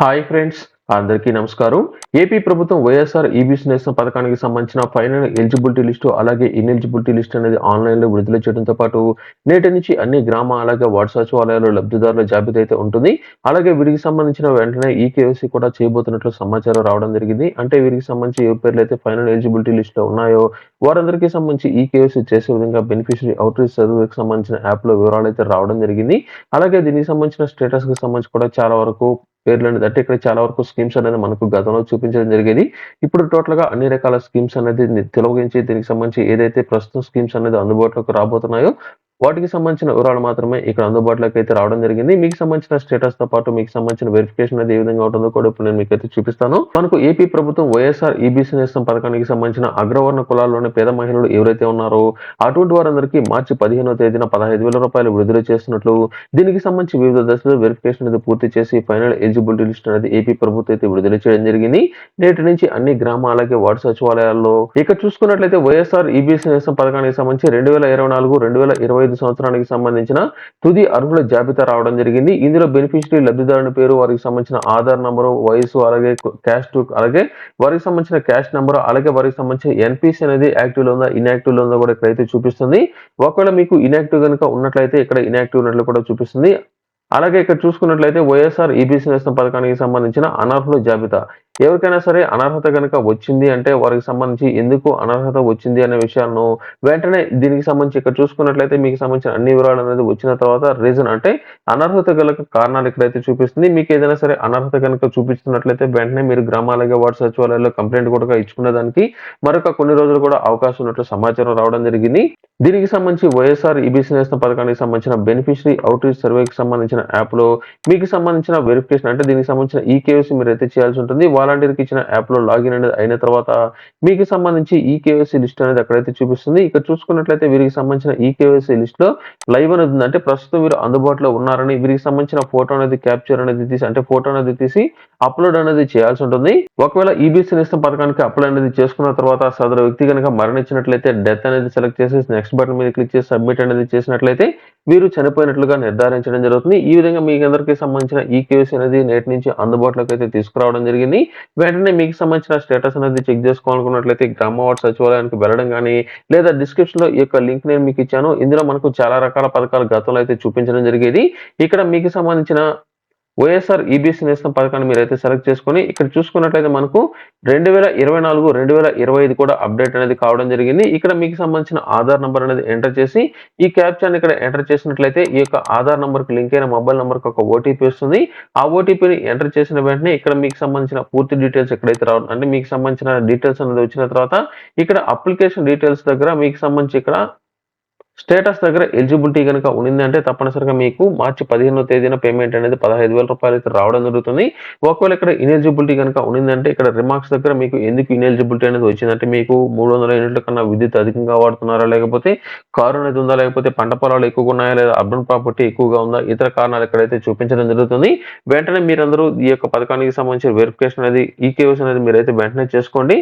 Hi friends అందరికీ నమస్కారం. AP ప్రభుత్వం వైఎస్ఆర్ ఈబీసీ నేస్తం పథకానికి సంబంధించిన ఫైనల్ ఎలిజిబిలిటీ లిస్టు అలాగే ఇన్ఎలిజిబిలిటీ లిస్ట్ అనేది ఆన్లైన్లో విడుదల చేయడంతో పాటు నేటి నుంచి అన్ని గ్రామ అలాగే వార్డు సచివాలయాల్లో లబ్ధిదారుల జాబితా అయితే ఉంటుంది. అలాగే వీరికి సంబంధించిన వెంటనే ఈ కేవైసీ కూడా చేయబోతున్నట్లు సమాచారం రావడం జరిగింది. అంటే వీరికి సంబంధించి ఏ పేర్లు అయితే ఫైనల్ ఎలిజిబిలిటీ లిస్ట్లో ఉన్నాయో వారందరికీ సంబంధించి ఈ కేవైసీ చేసే విధంగా బెనిఫిషరీ అవుట్రీచ్ సర్వీకి సంబంధించిన యాప్లో వివరాలు అయితే రావడం జరిగింది. అలాగే దీనికి సంబంధించిన స్టేటస్కి సంబంధించి కూడా చాలా వరకు పేర్లు అంటే ఇక్కడ చాలా వరకు స్కీమ్స్ అనేది మనకు గతంలో చూపించడం జరిగేది. ఇప్పుడు టోటల్గా అన్ని రకాల స్కీమ్స్ అనేది ని- తొలగించి దీనికి సంబంధించి ఏదైతే ప్రస్తుతం స్కీమ్స్ అనేది అందుబాటులోకి రాబోతున్నాయో వాటికి సంబంధించిన వివరాలు మాత్రమే ఇక్కడ అందుబాటులోకి అయితే రావడం జరిగింది. మీకు సంబంధించిన స్టేటస్తో పాటు మీకు సంబంధించిన వెరిఫికేషన్ అనేది ఏ విధంగా ఉంటుందో కూడా ఇప్పుడు నేను మీకు అయితే చూపిస్తాను. మనకు ఏపీ ప్రభుత్వం వైఎస్ఆర్ ఈబీసీ నేస్తం పథకానికి సంబంధించిన అగ్రవర్ణ కులాల్లోని పేద మహిళలు ఎవరైతే ఉన్నారో అటువంటి వారందరికీ మార్చి పదిహేనో తేదీన పదహైదు వేల రూపాయలు విడుదల చేస్తున్నట్లు దీనికి సంబంధించి వివిధ దశలో వెరిఫికేషన్ అనేది పూర్తి చేసి ఫైనల్ ఎలిజిబిలిటీ లిస్ట్ అనేది ఏపీ ప్రభుత్వం అయితే విడుదల చేయడం జరిగింది. నేటి నుంచి అన్ని గ్రామ అలాగే వార్డు సచివాలయాల్లో ఇక చూసుకున్నట్లయితే వైఎస్ఆర్ ఈబీసీ నేస్తం పథకానికి సంబంధించి రెండు వేల ఇరవై నాలుగు రెండు వేల ఇరవై ఐదు సంవత్సరానికి సంబంధించిన తుది అర్హుల జాబితా రావడం జరిగింది. ఇందులో బెనిఫిషరీ లబ్ధిదారుని పేరు వారికి సంబంధించిన ఆధార్ నంబరు వయసు అలాగే క్యాష్ అలాగే వారికి సంబంధించిన క్యాష్ నెంబర్ అలాగే వారికి సంబంధించిన ఎన్పిసి అనేది యాక్టివ్లో ఉందా ఇన్యాక్టివ్లో ఉందా కూడా ఇక్కడైతే చూపిస్తుంది. ఒకవేళ మీకు ఇన్యాక్టివ్ కనుక ఉన్నట్లయితే ఇక్కడ ఇన్యాక్టివ్ ఉన్నట్లు కూడా చూపిస్తుంది. అలాగే ఇక్కడ చూసుకున్నట్లయితే వైఎస్ఆర్ ఈబీసీ నేస్తం పథకానికి సంబంధించిన అనర్హుల జాబితా. ఎవరికైనా సరే అనర్హత కనుక వచ్చింది అంటే వారికి సంబంధించి ఎందుకు అనర్హత వచ్చింది అనే విషయాలను వెంటనే దీనికి సంబంధించి ఇక్కడ చూసుకున్నట్లయితే మీకు సంబంధించిన అన్ని వివరాలు అనేది వచ్చిన తర్వాత రీజన్ అంటే అనర్హత గల కారణాలు ఇక్కడైతే చూపిస్తుంది. మీకు ఏదైనా సరే అనర్హత కనుక చూపిస్తున్నట్లయితే వెంటనే మీరు గ్రామాలగా వార్డు సచివాలయాల్లో కంప్లైంట్ కూడా ఇచ్చుకునే దానికి మరొక కొన్ని రోజులు కూడా అవకాశం ఉన్నట్లు సమాచారం రావడం జరిగింది. దీనికి సంబంధించి వైఎస్ఆర్ ఈబీసీ నేస్తం పథకానికి సంబంధించిన బెనిఫిషరీ అవుట్రీచ్ సర్వేకి సంబంధించిన యాప్లో మీకు సంబంధించిన వెరిఫికేషన్ అంటే దీనికి సంబంధించిన ఈ కేవైసీ మీరు అయితే చేయాల్సి ఉంటుంది. వాలంటీర్కి ఇచ్చిన యాప్లో లాగిన్ అనేది అయిన తర్వాత మీకు సంబంధించి ఈ కేవైసీ లిస్ట్ అనేది అక్కడైతే చూపిస్తుంది ఇక్కడ చూసుకున్నట్లయితే వీరికి సంబంధించిన ఈ కేవైసీ లిస్ట్ లైవ్ అనేది ఉంది. అంటే ప్రస్తుతం వీరు అందుబాటులో ఉన్నారని వీరికి సంబంధించిన ఫోటో అనేది క్యాప్చర్ అనేది తీసి అంటే ఫోటో అనేది తీసి అప్లోడ్ అనేది చేయాల్సి ఉంటుంది. ఒకవేళ ఈబీసీ నేస్తం పథకానికి అప్లోడ్ అనేది చేసుకున్న తర్వాత సదరు వ్యక్తి కనుక మరణించినట్లయితే డెత్ అనేది సెలెక్ట్ చేసి నెక్స్ట్ బటన్ మీద క్లిక్ చేసి సబ్మిట్ అనేది చేసినట్లయితే వీరు చనిపోయినట్లుగా నిర్ధారించడం జరుగుతుంది. ఈ విధంగా మీకు అందరికీ సంబంధించిన ఈ కేసు అనేది నేటి నుంచి అందుబాటులోకి అయితే తీసుకురావడం జరిగింది. వెంటనే మీకు సంబంధించిన స్టేటస్ అనేది చెక్ చేసుకోవాలనుకున్నట్లయితే గ్రామ సచివాలయానికి వెళ్ళడం కానీ లేదా డిస్క్రిప్షన్లో ఈ యొక్క లింక్ నేను మీకు ఇచ్చాను. ఇందులో మనకు చాలా రకాల పథకాలు గతంలో అయితే చూపించడం జరిగేది. ఇక్కడ మీకు సంబంధించిన వైఎస్ఆర్ ఈబీసీ నేస్తం పథకాన్ని మీరు అయితే సెలెక్ట్ చేసుకొని ఇక్కడ చూసుకున్నట్లయితే మనకు రెండు వేల ఇరవై నాలుగు రెండు వేల ఇరవై ఐదు కూడా అప్డేట్ అనేది కావడం జరిగింది. ఇక్కడ మీకు సంబంధించిన ఆధార్ నెంబర్ అనేది ఎంటర్ చేసి ఈ క్యాప్చాన్ ఇక్కడ ఎంటర్ చేసినట్లయితే ఈ యొక్క ఆధార్ నెంబర్కి లింక్ అయిన మొబైల్ నెంబర్కి ఒక ఓటీపీ వస్తుంది. ఆ ఓటీపీని ఎంటర్ చేసిన వెంటనే ఇక్కడ మీకు సంబంధించిన పూర్తి డీటెయిల్స్ ఎక్కడైతే రావడం అంటే మీకు సంబంధించిన డీటెయిల్స్ అనేది వచ్చిన తర్వాత ఇక్కడ అప్లికేషన్ డీటెయిల్స్ దగ్గర మీకు సంబంధించి ఇక్కడ స్టేటస్ దగ్గర ఎలిజిబిలిటీ కనుక ఉంది అంటే తప్పనిసరిగా మీకు మార్చి పదిహేనో తేదీన పేమెంట్ అనేది పదహైదు వేల రూపాయలు అయితే రావడం జరుగుతుంది. ఒకవేళ ఇక్కడ ఇనెలిజిబిలిటీ కనుక ఉండిందంటే ఇక్కడ రిమార్క్స్ దగ్గర మీకు ఎందుకు ఇనెలిజిబిలిటీ అనేది వచ్చిందంటే మీకు మూడు వందల యూనిట్ల కన్నా విద్యుత్ అధికంగా వాడుతున్నారా? లేకపోతే కారు అనేది ఉందా? లేకపోతే పంట పొలాలు ఎక్కువగా ఉన్నాయా? లేదా అర్బన్ ప్రాపర్టీ ఎక్కువగా ఉందా? ఇతర కారణాలు ఎక్కడైతే చూపించడం జరుగుతుంది. వెంటనే మీరందరూ ఈ యొక్క పథకానికి సంబంధించిన వెరిఫికేషన్ అనేది ఈ కేవస్ అనేది మీరైతే వెంటనే చేసుకోండి.